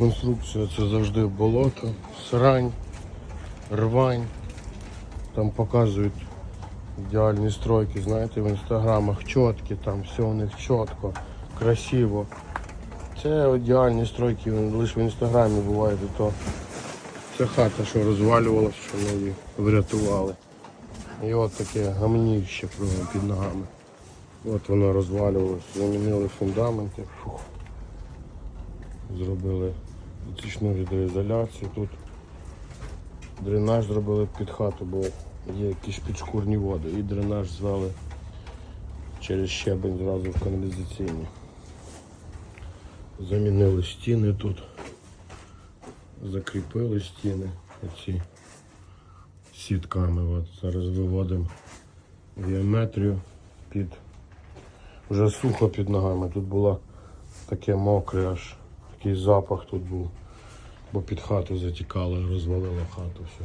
Конструкція це завжди болото, срань, рвань. Там показують ідеальні стройки, знаєте, в інстаграмах чіткі, там все у них чітко, красиво. Це ідеальні стройки лише в інстаграмі бувають, то це хата, що розвалювалася, що ми її врятували. І от таке гамніще під ногами. От воно розвалювалося, замінили фундаменти. Фух. Зробили дотичну гідроізоляцію тут. Дренаж зробили під хату, бо є якісь підшкурні води. І дренаж звели через щебень зразу в каналізаційні. Замінили стіни тут. Закріпили стіни оці сітками. От зараз виводимо геометрію під вже сухо під ногами. Тут було таке мокре, аж такий запах тут був, бо під хату затікало розвалило хату все.